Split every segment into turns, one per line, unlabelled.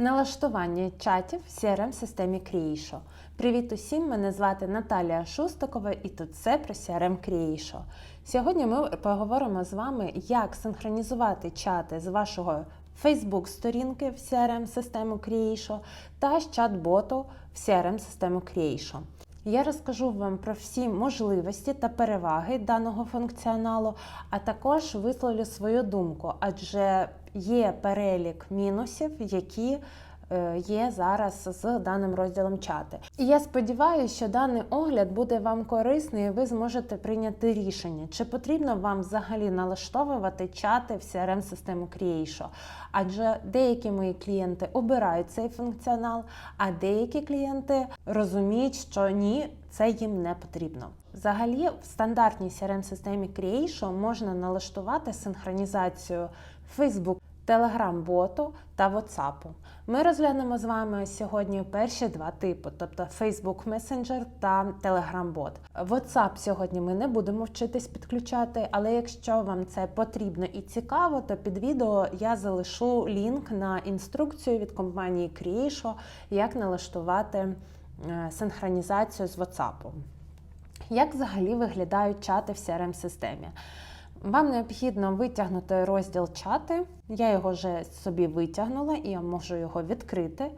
Налаштування чатів в CRM-системі Creation. Привіт усім! Мене звати Наталія Шустакова і тут все про CRM Creation. Сьогодні ми поговоримо з вами, як синхронізувати чати з вашого Facebook-сторінки в CRM-систему Creation та з чат-боту в CRM-систему Creation. Я розкажу вам про всі можливості та переваги даного функціоналу, а також висловлю свою думку, адже є перелік мінусів, які є зараз з даним розділом чати. І я сподіваюся, що даний огляд буде вам корисний, і ви зможете прийняти рішення, чи потрібно вам взагалі налаштовувати чати в CRM-систему Creation. Адже деякі мої клієнти обирають цей функціонал, а деякі клієнти розуміють, що ні, це їм не потрібно. Взагалі, в стандартній CRM-системі Creation можна налаштувати синхронізацію Facebook, Telegram-боту та WhatsApp. Ми розглянемо з вами сьогодні перші два типи, тобто Facebook Messenger та Telegram-бот. WhatsApp сьогодні ми не будемо вчитись підключати, але якщо вам це потрібно і цікаво, то під відео я залишу лінк на інструкцію від компанії Creation, як налаштувати е, синхронізацію з WhatsApp. Як взагалі виглядають чати в CRM-системі? Вам необхідно витягнути розділ чати. Я його вже собі витягнула і я можу його відкрити.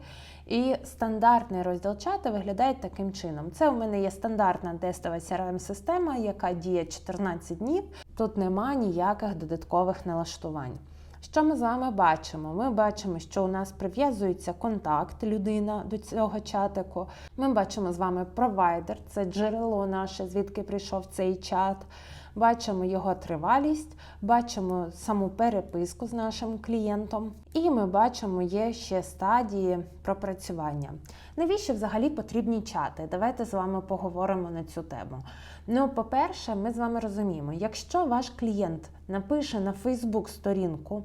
І стандартний розділ чати виглядає таким чином. Це у мене є стандартна тестова CRM-система, яка діє 14 днів. Тут нема ніяких додаткових налаштувань. Що ми з вами бачимо? Ми бачимо, що у нас прив'язується контакт людина до цього чатику. Ми бачимо з вами провайдер, це джерело наше, звідки прийшов цей чат. Бачимо його тривалість, бачимо саму переписку з нашим клієнтом, і ми бачимо є ще стадії пропрацювання. Навіщо взагалі потрібні чати? Давайте з вами поговоримо на цю тему. Ну, по-перше, ми з вами розуміємо, якщо ваш клієнт напише на Фейсбук сторінку,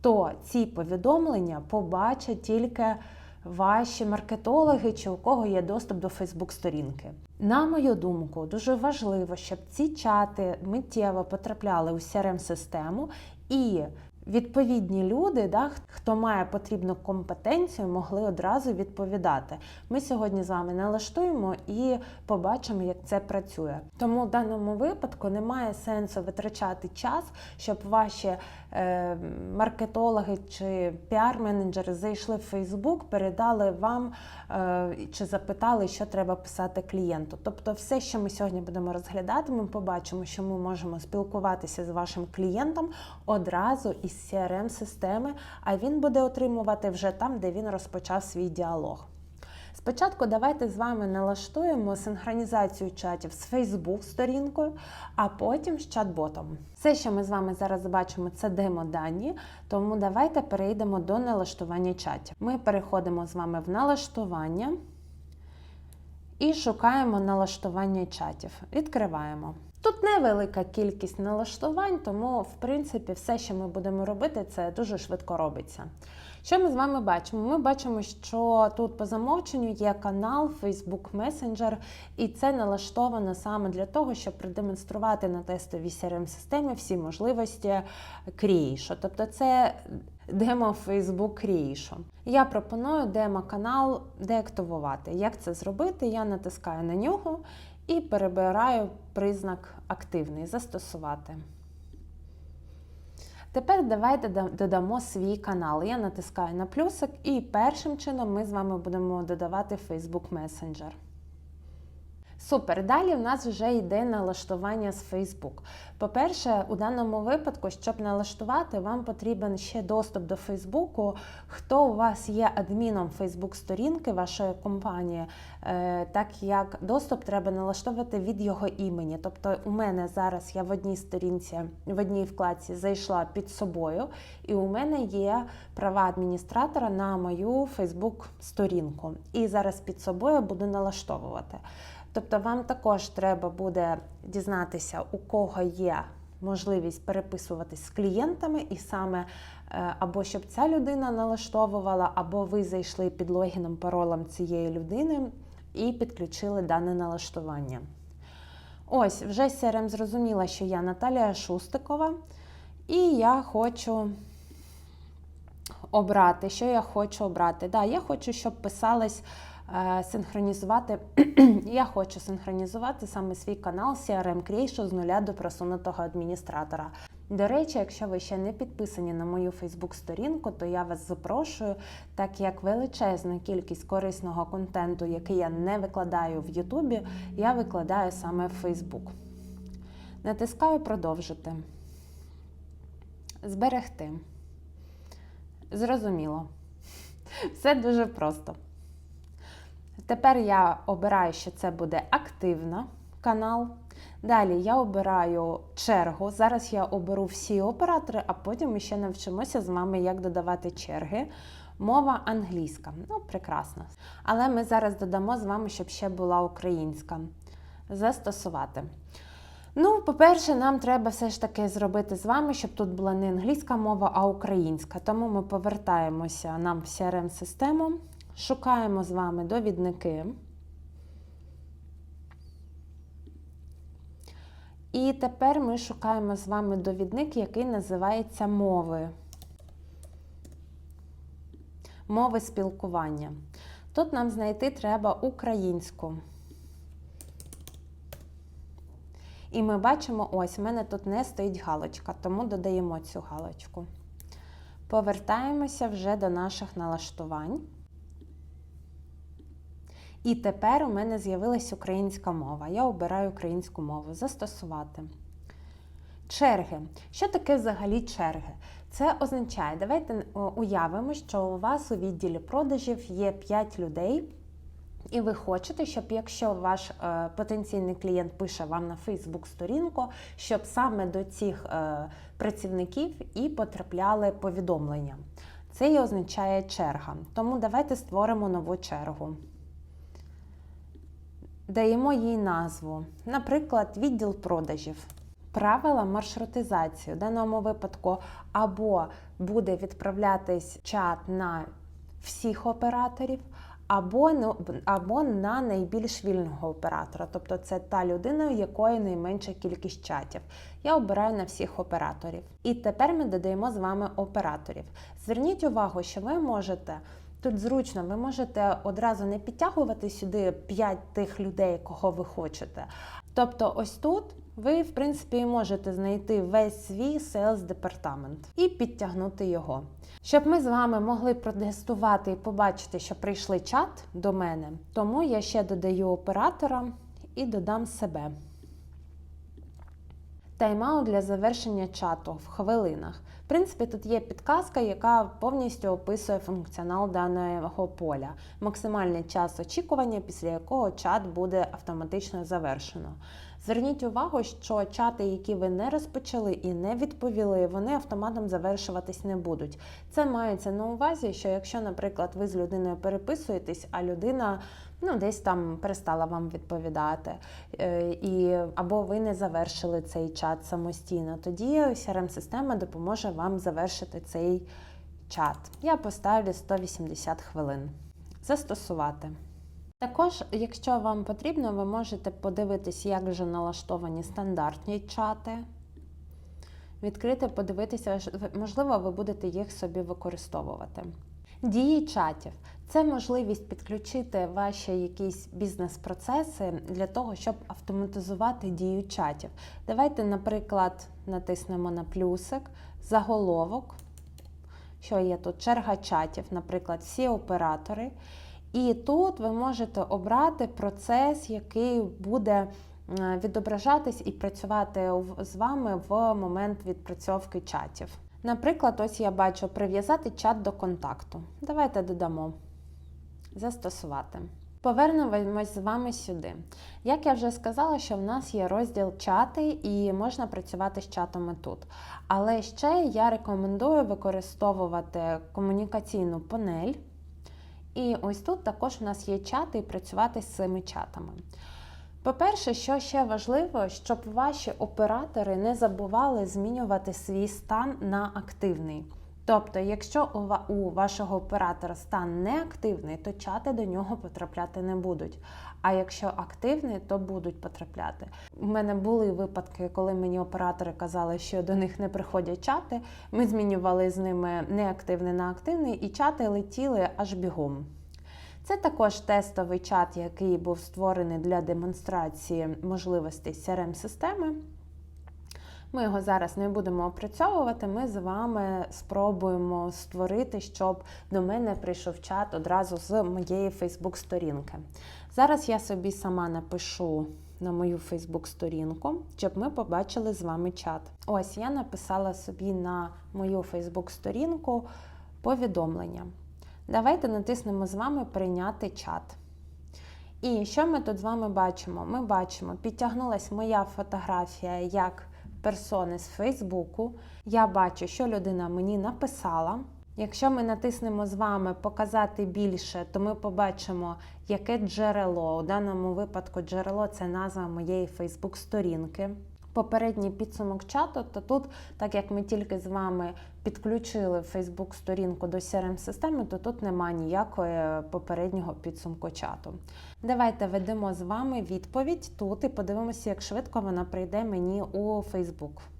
то ці повідомлення побачать тільки ваші маркетологи чи у кого є доступ до Фейсбук-сторінки. На мою думку, дуже важливо, щоб ці чати миттєво потрапляли у CRM-систему і відповідні люди, да, хто має потрібну компетенцію, могли одразу відповідати. Ми сьогодні з вами налаштуємо і побачимо, як це працює. Тому в даному випадку немає сенсу витрачати час, щоб ваші маркетологи чи піар-менеджери зайшли в Фейсбук, передали вам е, чи запитали, що треба писати клієнту. Тобто, все, що ми сьогодні будемо розглядати, ми побачимо, що ми можемо спілкуватися з вашим клієнтом одразу із CRM-системи, а він буде отримувати вже там, де він розпочав свій діалог. Спочатку давайте з вами налаштуємо синхронізацію чатів з Facebook сторінкою, а потім з чат-ботом. Все, що ми з вами зараз бачимо, це демо-дані, тому давайте перейдемо до налаштування чатів. Ми переходимо з вами в налаштування і шукаємо налаштування чатів. Відкриваємо. Тут невелика кількість налаштувань, тому, в принципі, все, що ми будемо робити, це дуже швидко робиться. Що ми з вами бачимо? Ми бачимо, що тут по замовченню є канал Facebook Messenger, і це налаштовано саме для того, щоб продемонструвати на тестовій CRM-системі всі можливості Creation. Тобто це демо Facebook Creation. Я пропоную демо-канал деактивувати. Як це зробити? Я натискаю на нього і перебираю признак активний застосувати. Тепер давайте додамо свій канал. Я натискаю на плюсик, і першим чином ми з вами будемо додавати Facebook Messenger. Супер, далі в нас вже йде налаштування з Facebook. По-перше, у даному випадку, щоб налаштувати, вам потрібен ще доступ до Фейсбуку. Хто у вас є адміном Фейсбук-сторінки вашої компанії, е, так як доступ треба налаштовувати від його імені. Тобто, у мене зараз я в одній сторінці, в одній вкладці зайшла під собою, і у мене є права адміністратора на мою Фейсбук-сторінку. І зараз під собою буду налаштовувати. Тобто вам також треба буде дізнатися, у кого є можливість переписуватись з клієнтами, і саме е, або щоб ця людина налаштовувала, або ви зайшли під логіном, паролем цієї людини і підключили дане налаштування. Ось, вже CRM зрозуміла, що я Наталія Шустикова, і я хочу обрати, що я хочу обрати. Да, я хочу, щоб писалось е, синхронізувати. я хочу синхронізувати саме свій канал CRM Creation з нуля до просунутого адміністратора. До речі, якщо ви ще не підписані на мою Фейсбук-сторінку, то я вас запрошую, так як величезна кількість корисного контенту, який я не викладаю в Ютубі, я викладаю саме в Фейсбук. Натискаю продовжити. Зберегти. Зрозуміло. Все дуже просто. Тепер я обираю, що це буде активна канал. Далі я обираю чергу. Зараз я оберу всі оператори, а потім ми ще навчимося з вами, як додавати черги. Мова англійська. Ну, прекрасно. Але ми зараз додамо з вами, щоб ще була українська. Застосувати. Ну, по-перше, нам треба все ж таки зробити з вами, щоб тут була не англійська мова, а українська. Тому ми повертаємося нам в CRM-систему, шукаємо з вами довідники. І тепер ми шукаємо з вами довідник, який називається мови. Мови спілкування. Тут нам знайти треба українську. І ми бачимо, ось, в мене тут не стоїть галочка, тому додаємо цю галочку. Повертаємося вже до наших налаштувань. І тепер у мене з'явилась українська мова. Я обираю українську мову. Застосувати. Черги. Що таке взагалі черги? Це означає, давайте уявимо, що у вас у відділі продажів є 5 людей. І ви хочете, щоб якщо ваш е, потенційний клієнт пише вам на Фейсбук-сторінку, щоб саме до цих е, працівників і потрапляли повідомлення. Це і означає черга. Тому давайте створимо нову чергу. Даємо їй назву, наприклад, відділ продажів. Правила маршрутизації в даному випадку або буде відправлятись чат на всіх операторів, або ну, або на найбільш вільного оператора. Тобто це та людина, у якої найменша кількість чатів. Я обираю на всіх операторів. І тепер ми додаємо з вами операторів. Зверніть увагу, що ви можете. Тут зручно, ви можете одразу не підтягувати сюди 5 тих людей, кого ви хочете. Тобто, ось тут ви, в принципі, можете знайти весь свій sales департамент і підтягнути його. Щоб ми з вами могли протестувати і побачити, що прийшли чат до мене, тому я ще додаю оператора і додам себе. Тайм-аут для завершення чату в хвилинах. Принципі, тут є підказка, яка повністю описує функціонал даного поля. Максимальний час очікування, після якого чат буде автоматично завершено. Зверніть увагу, що чати, які ви не розпочали і не відповіли, вони автоматом завершуватись не будуть. Це мається на увазі, що якщо, наприклад, ви з людиною переписуєтесь, а людина ну, десь там перестала вам відповідати, е, і, або ви не завершили цей чат самостійно, тоді CRM-система допоможе вам завершити цей чат. Я поставлю 180 хвилин. Застосувати. Також, якщо вам потрібно, ви можете подивитись, як вже налаштовані стандартні чати. Відкрити, подивитися, можливо, ви будете їх собі використовувати. Дії чатів це можливість підключити ваші якісь бізнес-процеси для того, щоб автоматизувати дію чатів. Давайте, наприклад, натиснемо на плюсик, заголовок, що є тут черга чатів, наприклад, всі оператори. І тут ви можете обрати процес, який буде відображатись і працювати з вами в момент відпрацьовки чатів. Наприклад, ось я бачу прив'язати чат до контакту. Давайте додамо застосувати. Повернемось з вами сюди. Як я вже сказала, що в нас є розділ чати і можна працювати з чатами тут. Але ще я рекомендую використовувати комунікаційну панель. І ось тут також у нас є чати і працювати з цими чатами. По-перше, що ще важливо, щоб ваші оператори не забували змінювати свій стан на активний. Тобто, якщо у вашого оператора стан неактивний, то чати до нього потрапляти не будуть. А якщо активний, то будуть потрапляти. У мене були випадки, коли мені оператори казали, що до них не приходять чати. Ми змінювали з ними неактивний на активний, і чати летіли аж бігом. Це також тестовий чат, який був створений для демонстрації можливостей crm системи Ми його зараз не будемо опрацьовувати. Ми з вами спробуємо створити, щоб до мене прийшов чат одразу з моєї Фейсбук-сторінки. Зараз я собі сама напишу на мою Фейсбук-сторінку, щоб ми побачили з вами чат. Ось я написала собі на мою Фейсбук-сторінку повідомлення. Давайте натиснемо з вами Прийняти чат. І що ми тут з вами бачимо? Ми бачимо, підтягнулась моя фотографія як персони з Фейсбуку. Я бачу, що людина мені написала. Якщо ми натиснемо з вами Показати більше, то ми побачимо, яке джерело. У даному випадку джерело це назва моєї Фейсбук-сторінки. Попередній підсумок чату, то тут, так як ми тільки з вами підключили Facebook сторінку до crm системи то тут нема ніякого попереднього підсумку чату. Давайте ведемо з вами відповідь тут і подивимося, як швидко вона прийде мені у Facebook.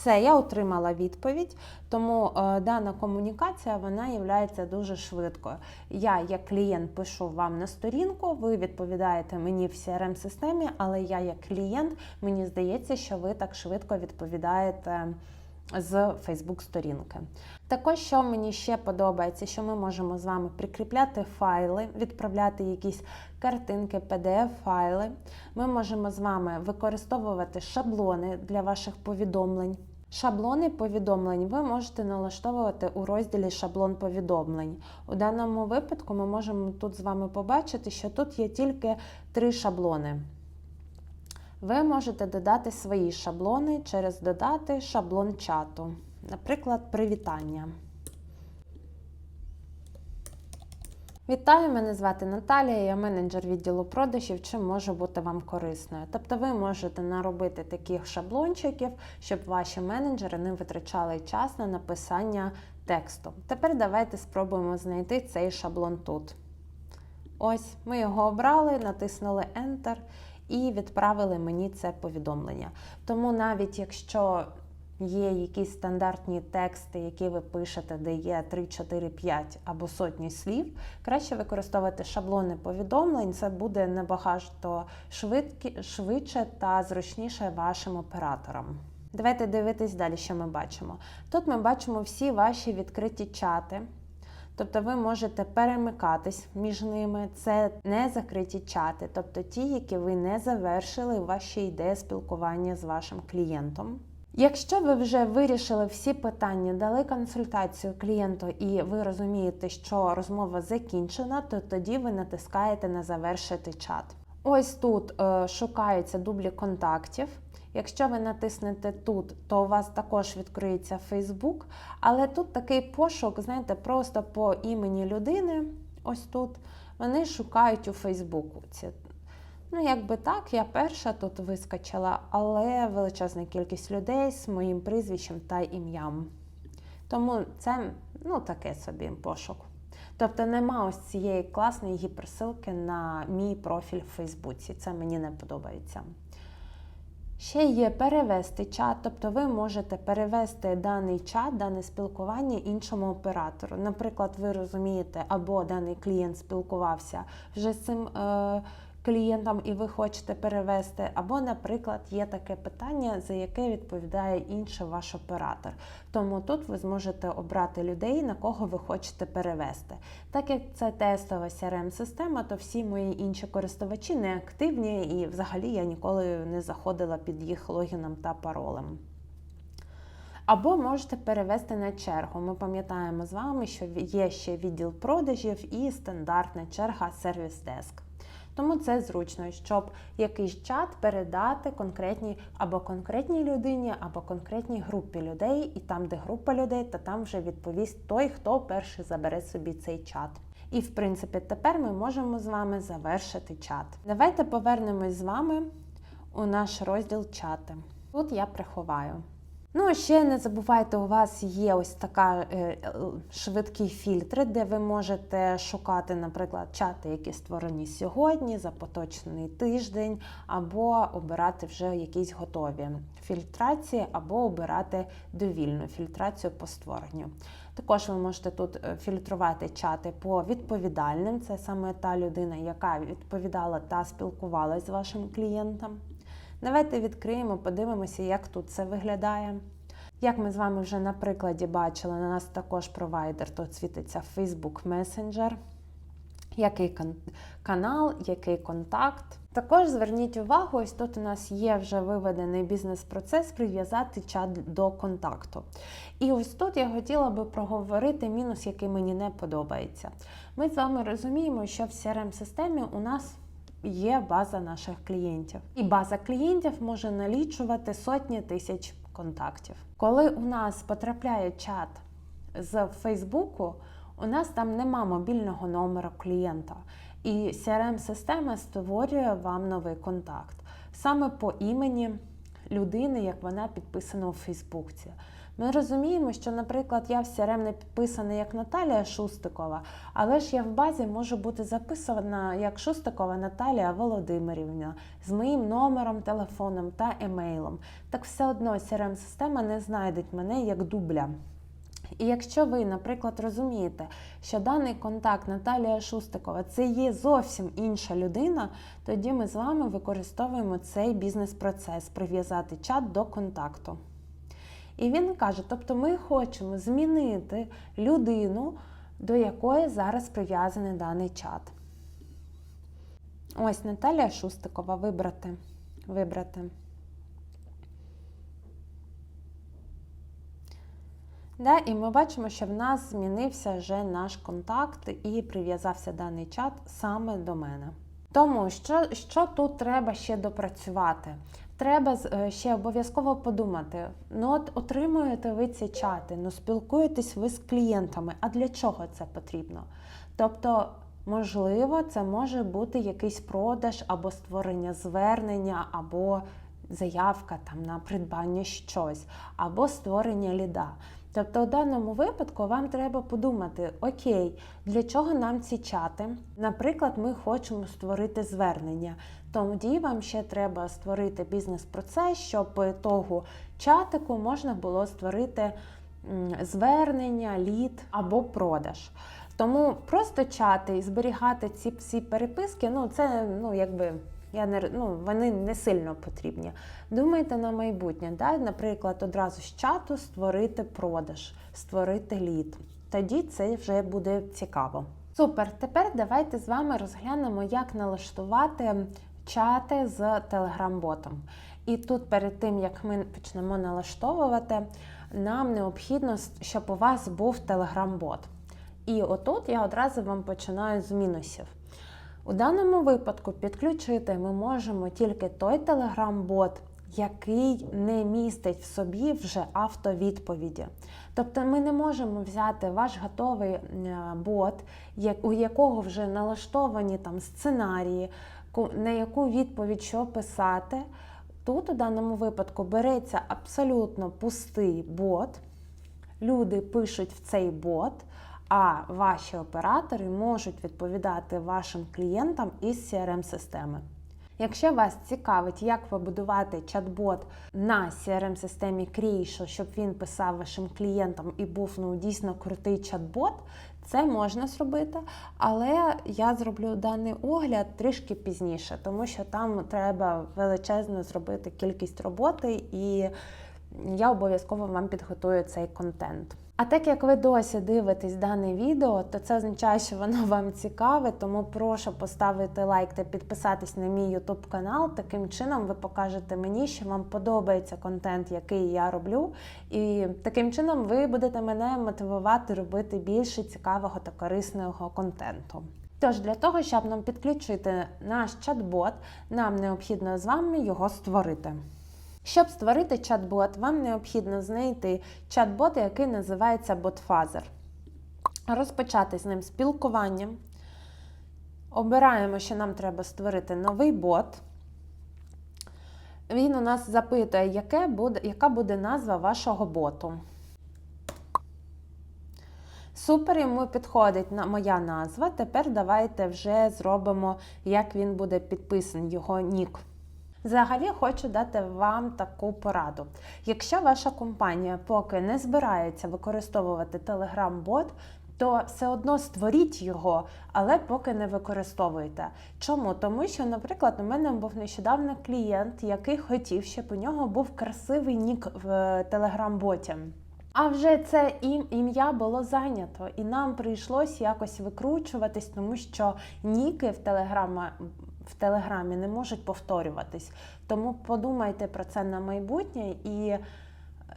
Все, я отримала відповідь, тому е, дана комунікація вона є дуже швидкою. Я, як клієнт, пишу вам на сторінку, ви відповідаєте мені в crm системі але я, як клієнт, мені здається, що ви так швидко відповідаєте з Facebook-сторінки. Також, що мені ще подобається, що ми можемо з вами прикріпляти файли, відправляти якісь картинки, PDF-файли. Ми можемо з вами використовувати шаблони для ваших повідомлень. Шаблони повідомлень ви можете налаштовувати у розділі шаблон повідомлень. У даному випадку ми можемо тут з вами побачити, що тут є тільки три шаблони. Ви можете додати свої шаблони через додати шаблон чату. Наприклад, привітання. Вітаю, мене звати Наталія, я менеджер відділу продажів. Чим можу бути вам корисною? Тобто ви можете наробити таких шаблончиків, щоб ваші менеджери не витрачали час на написання тексту. Тепер давайте спробуємо знайти цей шаблон тут. Ось, ми його обрали, натиснули Enter і відправили мені це повідомлення. Тому навіть якщо є якісь стандартні тексти, які ви пишете, де є 3, 4, 5 або сотні слів, краще використовувати шаблони повідомлень, це буде набагато швидше та зручніше вашим операторам. Давайте дивитись далі, що ми бачимо. Тут ми бачимо всі ваші відкриті чати. Тобто ви можете перемикатись між ними. Це не закриті чати, тобто ті, які ви не завершили ваші ідеї спілкування з вашим клієнтом. Якщо ви вже вирішили всі питання, дали консультацію клієнту, і ви розумієте, що розмова закінчена, то тоді ви натискаєте на завершити чат. Ось тут е, шукаються дублі контактів. Якщо ви натиснете тут, то у вас також відкриється Facebook, але тут такий пошук, знаєте, просто по імені людини. Ось тут вони шукають у Фейсбуку. Ну, якби так, я перша тут вискочила, але величезна кількість людей з моїм прізвищем та ім'ям. Тому це ну, таке собі пошук. Тобто нема ось цієї класної гіперсилки на мій профіль в Фейсбуці. Це мені не подобається. Ще є перевести чат, тобто ви можете перевести даний чат, дане спілкування іншому оператору. Наприклад, ви розумієте, або даний клієнт спілкувався вже з цим. Е клієнтам і ви хочете перевести, або, наприклад, є таке питання, за яке відповідає інший ваш оператор. Тому тут ви зможете обрати людей, на кого ви хочете перевести. Так як це тестова crm система то всі мої інші користувачі не активні і взагалі я ніколи не заходила під їх логіном та паролем. Або можете перевести на чергу. Ми пам'ятаємо з вами, що є ще відділ продажів і стандартна черга сервіс деск. Тому це зручно, щоб якийсь чат передати конкретній або конкретній людині, або конкретній групі людей, і там, де група людей, то там вже відповість той, хто перший забере собі цей чат. І, в принципі, тепер ми можемо з вами завершити чат. Давайте повернемось з вами у наш розділ чати. Тут я приховаю. Ну, ще не забувайте, у вас є ось така е, швидкі фільтри, де ви можете шукати, наприклад, чати, які створені сьогодні, за поточний тиждень, або обирати вже якісь готові фільтрації, або обирати довільну фільтрацію по створенню. Також ви можете тут е, фільтрувати чати по відповідальним. Це саме та людина, яка відповідала та спілкувалася з вашим клієнтом. Давайте відкриємо, подивимося, як тут це виглядає. Як ми з вами вже на прикладі бачили, на нас також провайдер, тут світиться Facebook Messenger, який канал, який контакт. Також зверніть увагу, ось тут у нас є вже виведений бізнес-процес прив'язати чат до контакту. І ось тут я хотіла би проговорити мінус, який мені не подобається. Ми з вами розуміємо, що в CRM-системі у нас є база наших клієнтів. І база клієнтів може налічувати сотні тисяч контактів. Коли у нас потрапляє чат з Фейсбуку, у нас там нема мобільного номера клієнта. І CRM-система створює вам новий контакт саме по імені людини, як вона підписана у Фейсбуці. Ми розуміємо, що, наприклад, я в CRM не підписана як Наталія Шустикова, але ж я в базі можу бути записана як Шустикова Наталія Володимирівна з моїм номером, телефоном та емейлом. Так все одно CRM-система не знайде мене як дубля. І якщо ви, наприклад, розумієте, що даний контакт Наталія Шустикова це є зовсім інша людина, тоді ми з вами використовуємо цей бізнес-процес прив'язати чат до контакту. І він каже: тобто ми хочемо змінити людину, до якої зараз прив'язаний даний чат. Ось Наталія Шустикова вибрати. вибрати. Да, І ми бачимо, що в нас змінився вже наш контакт і прив'язався даний чат саме до мене. Тому що, що тут треба ще допрацювати? Треба е, ще обов'язково подумати: ну от отримуєте ви ці чати, ну спілкуєтесь ви з клієнтами. А для чого це потрібно? Тобто, можливо, це може бути якийсь продаж або створення звернення, або заявка там на придбання щось, або створення ліда. Тобто, у даному випадку вам треба подумати, окей, для чого нам ці чати? Наприклад, ми хочемо створити звернення. Тоді вам ще треба створити бізнес-процес, щоб того чатику можна було створити звернення, лід або продаж. Тому просто чати і зберігати ці всі переписки, ну це ну якби. Я не ну, Вони не сильно потрібні. Думайте на майбутнє, да? наприклад, одразу з чату створити продаж, створити лід. Тоді це вже буде цікаво. Супер, тепер давайте з вами розглянемо, як налаштувати чати з Telegram-ботом. І тут, перед тим як ми почнемо налаштовувати, нам необхідно, щоб у вас був Telegram-бот. І отут я одразу вам починаю з мінусів. У даному випадку підключити ми можемо тільки той Telegram-бот, який не містить в собі вже автовідповіді. Тобто ми не можемо взяти ваш готовий е, бот, у якого вже налаштовані там сценарії, на яку відповідь що писати. Тут у даному випадку береться абсолютно пустий бот. Люди пишуть в цей бот, а ваші оператори можуть відповідати вашим клієнтам із CRM-системи. Якщо вас цікавить, як побудувати чат-бот на CRM-системі Creation, щоб він писав вашим клієнтам і був ну, дійсно крутий чат-бот, це можна зробити, але я зроблю даний огляд трішки пізніше, тому що там треба величезно зробити кількість роботи, і я обов'язково вам підготую цей контент. А так як ви досі дивитесь дане відео, то це означає, що воно вам цікаве, тому прошу поставити лайк та підписатись на мій YouTube канал. Таким чином ви покажете мені, що вам подобається контент, який я роблю. І таким чином ви будете мене мотивувати робити більше цікавого та корисного контенту. Тож, для того, щоб нам підключити наш чат-бот, нам необхідно з вами його створити. Щоб створити чат-бот, вам необхідно знайти чат-бот, який називається BotFazer. Розпочати з ним спілкування. Обираємо, що нам треба створити новий бот. Він у нас запитує, яке буде, яка буде назва вашого боту. Супер, йому підходить на моя назва. Тепер давайте вже зробимо, як він буде підписаний, його нік. Взагалі хочу дати вам таку пораду. Якщо ваша компанія поки не збирається використовувати Telegram-бот, то все одно створіть його, але поки не використовуйте. Чому? Тому що, наприклад, у мене був нещодавно клієнт, який хотів, щоб у нього був красивий нік в Telegram-боті. А вже це ім'я було зайнято, і нам прийшлось якось викручуватись, тому що ніки в телеграма. В телеграмі не можуть повторюватись. Тому подумайте про це на майбутнє і е,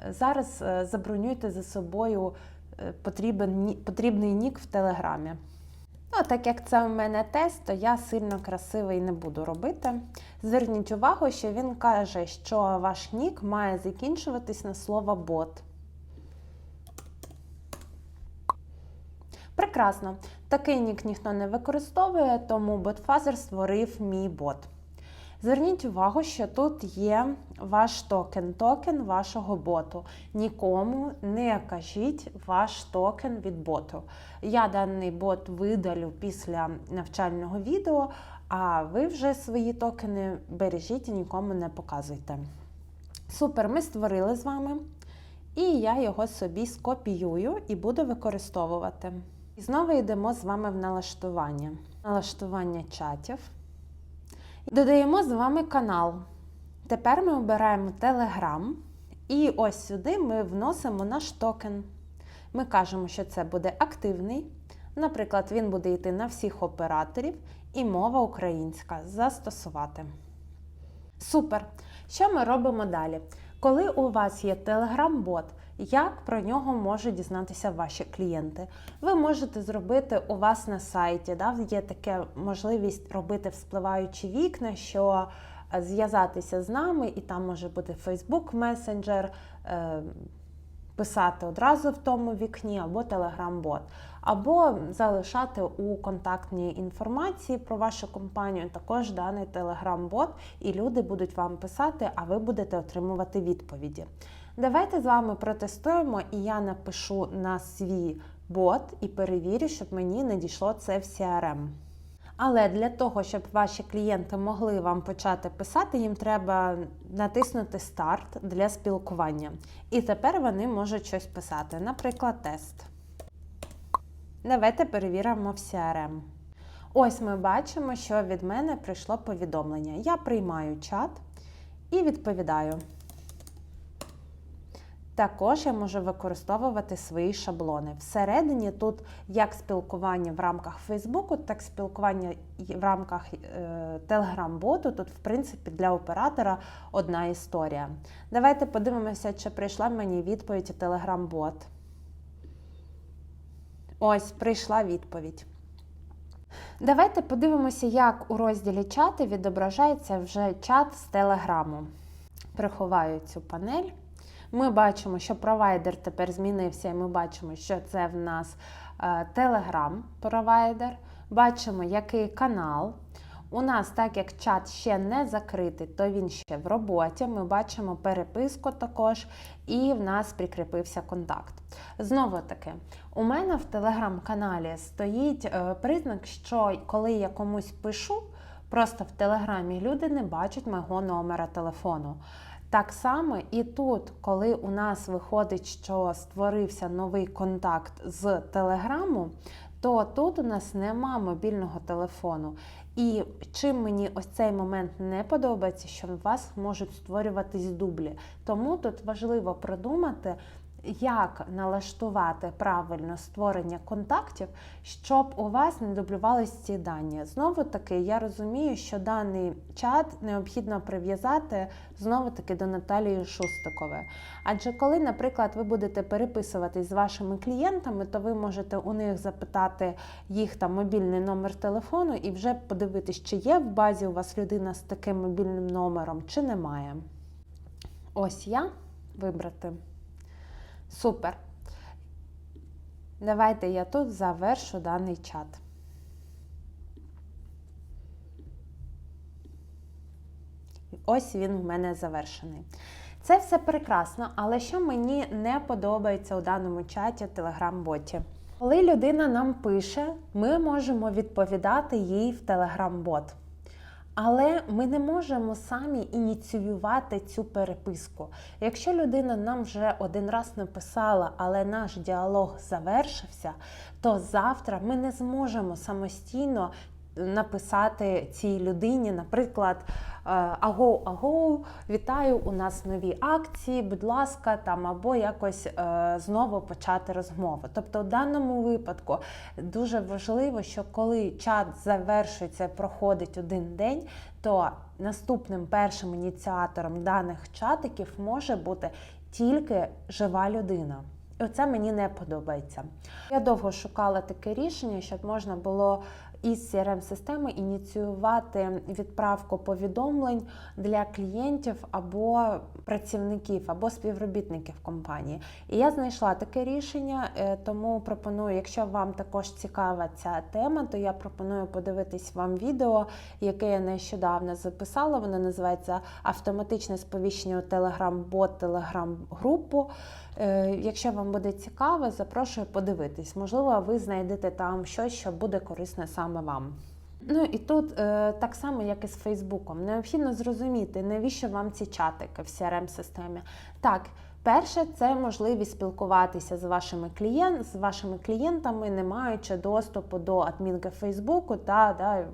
зараз е, забронюйте за собою е, потрібен, потрібний нік в телеграмі. Ну, так як це у мене тест, то я сильно красивий не буду робити. Зверніть увагу, що він каже, що ваш нік має закінчуватись на слово бот. Прекрасно. Такий нік ніхто не використовує, тому Botfather створив мій бот. Зверніть увагу, що тут є ваш токен, токен вашого боту. Нікому не кажіть ваш токен від боту. Я даний бот видалю після навчального відео, а ви вже свої токени бережіть і нікому не показуйте. Супер, ми створили з вами. І я його собі скопіюю і буду використовувати. І знову йдемо з вами в налаштування. Налаштування чатів. Додаємо з вами канал. Тепер ми обираємо Telegram. І ось сюди ми вносимо наш токен. Ми кажемо, що це буде активний. Наприклад, він буде йти на всіх операторів і мова українська. Застосувати. Супер! Що ми робимо далі? Коли у вас є Telegram-бот, як про нього можуть дізнатися ваші клієнти? Ви можете зробити у вас на сайті, да, є така можливість робити вспливаючі вікна, що е, зв'язатися з нами, і там може бути Facebook Messenger, е, писати одразу в тому вікні, або Telegram-бот, або залишати у контактній інформації про вашу компанію також даний Telegram-бот, і люди будуть вам писати, а ви будете отримувати відповіді. Давайте з вами протестуємо, і я напишу на свій бот і перевірю, щоб мені не дійшло це в CRM. Але для того, щоб ваші клієнти могли вам почати писати, їм треба натиснути старт для спілкування. І тепер вони можуть щось писати, наприклад, тест. Давайте перевіримо в CRM. Ось ми бачимо, що від мене прийшло повідомлення. Я приймаю чат і відповідаю. Також я можу використовувати свої шаблони. Всередині тут як спілкування в рамках Фейсбуку, так і спілкування в рамках Telegram-боту. Тут, в принципі, для оператора одна історія. Давайте подивимося, чи прийшла мені відповідь у Telegram-бот. Ось прийшла відповідь. Давайте подивимося, як у розділі чати відображається вже чат з Телеграму. Приховаю цю панель. Ми бачимо, що провайдер тепер змінився, і ми бачимо, що це в нас Telegram провайдер. Бачимо, який канал. У нас, так як чат ще не закритий, то він ще в роботі. Ми бачимо переписку також, і в нас прикріпився контакт. Знову таки, у мене в телеграм-каналі стоїть е, признак, що коли я комусь пишу, просто в телеграмі люди не бачать мого номера телефону. Так само і тут, коли у нас виходить, що створився новий контакт з Телеграму, то тут у нас нема мобільного телефону. І чим мені ось цей момент не подобається, що у вас можуть створюватись дублі. Тому тут важливо продумати, як налаштувати правильно створення контактів, щоб у вас не дублювалися ці дані. Знову таки, я розумію, що даний чат необхідно прив'язати знову таки до Наталії Шустикової. Адже коли, наприклад, ви будете переписуватись з вашими клієнтами, то ви можете у них запитати їх там мобільний номер телефону і вже подивитись, чи є в базі у вас людина з таким мобільним номером, чи немає. Ось я вибрати. Супер. Давайте я тут завершу даний чат. ось він в мене завершений. Це все прекрасно, але що мені не подобається у даному чаті Telegram-боті? Коли людина нам пише, ми можемо відповідати їй в Telegram-бот. Але ми не можемо самі ініціювати цю переписку. Якщо людина нам вже один раз написала, але наш діалог завершився, то завтра ми не зможемо самостійно написати цій людині, наприклад, аго, аго, вітаю, у нас нові акції, будь ласка, там або якось е, знову почати розмову. Тобто, в даному випадку дуже важливо, що коли чат завершується, проходить один день, то наступним першим ініціатором даних чатиків може бути тільки жива людина. І оце мені не подобається. Я довго шукала таке рішення, щоб можна було із crm системи ініціювати відправку повідомлень для клієнтів або працівників, або співробітників компанії. І я знайшла таке рішення, е, тому пропоную, якщо вам також цікава ця тема, то я пропоную подивитись вам відео, яке я нещодавно записала. Воно називається Автоматичне сповіщення у Telegram-бот, Telegram-групу. Е, якщо вам буде цікаво, запрошую подивитись. Можливо, ви знайдете там щось, що буде корисне саме вам. Ну і тут е, так само, як і з Фейсбуком, необхідно зрозуміти, навіщо вам ці чатики в crm системі Так, перше, це можливість спілкуватися з вашими клієнт, з вашими клієнтами, не маючи доступу до адмінки Фейсбуку та да,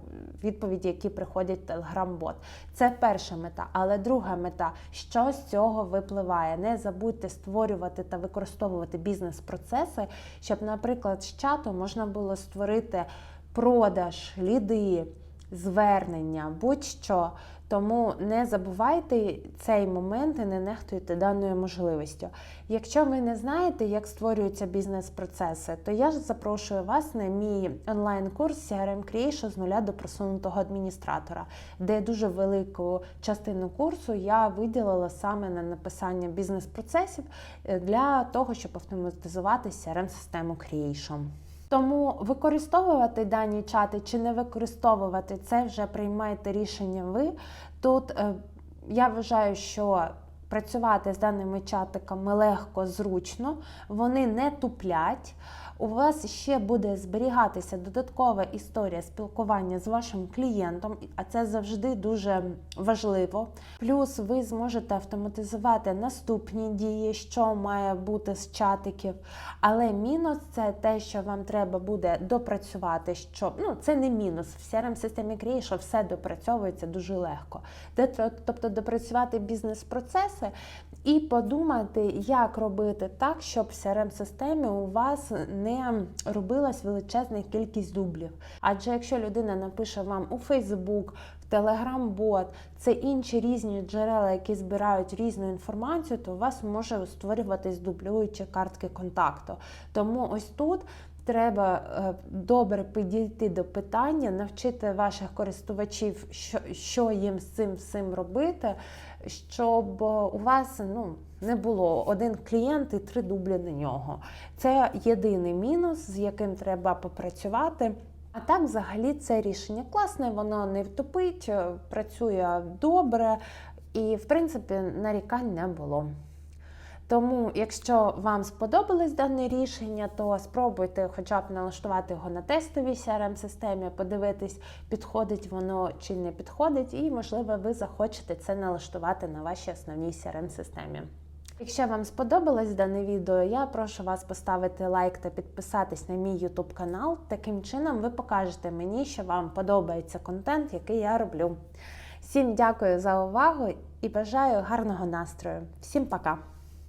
відповіді, які приходять в Telegram-бот. Це перша мета. Але друга мета, що з цього випливає? Не забудьте створювати та використовувати бізнес-процеси, щоб, наприклад, з чату можна було створити продаж, ліди, звернення, будь-що. Тому не забувайте цей момент і не нехтуйте даною можливістю. Якщо ви не знаєте, як створюються бізнес-процеси, то я ж запрошую вас на мій онлайн-курс CRM Creation з нуля до просунутого адміністратора, де дуже велику частину курсу я виділила саме на написання бізнес-процесів е, для того, щоб автоматизувати CRM-систему Creation. Тому використовувати дані чати чи не використовувати це вже приймаєте рішення ви. Тут е, я вважаю, що працювати з даними чатиками легко, зручно, вони не туплять у вас ще буде зберігатися додаткова історія спілкування з вашим клієнтом, а це завжди дуже важливо. Плюс ви зможете автоматизувати наступні дії, що має бути з чатиків. Але мінус це те, що вам треба буде допрацювати. Що ну це не мінус. В crm системі Creation все допрацьовується дуже легко. Тобто допрацювати бізнес-процеси і подумати, як робити так, щоб в crm системі у вас не робилась величезна кількість дублів. Адже якщо людина напише вам у Facebook, в Telegram-бот, це інші різні джерела, які збирають різну інформацію, то у вас може створюватись дублюючі картки контакту. Тому ось тут. Треба е, добре підійти до питання, навчити ваших користувачів, що що їм з цим всім робити, щоб у вас ну, не було один клієнт і три дублі на нього. Це єдиний мінус, з яким треба попрацювати. А так, взагалі, це рішення класне, воно не втопить, е, працює добре і, в принципі, нарікань не було. Тому, якщо вам сподобалось дане рішення, то спробуйте хоча б налаштувати його на тестовій crm системі подивитись, підходить воно чи не підходить, і, можливо, ви захочете це налаштувати на вашій основній crm системі Якщо вам сподобалось дане відео, я прошу вас поставити лайк та підписатись на мій YouTube канал. Таким чином ви покажете мені, що вам подобається контент, який я роблю. Всім дякую за увагу і бажаю гарного настрою. Всім пока!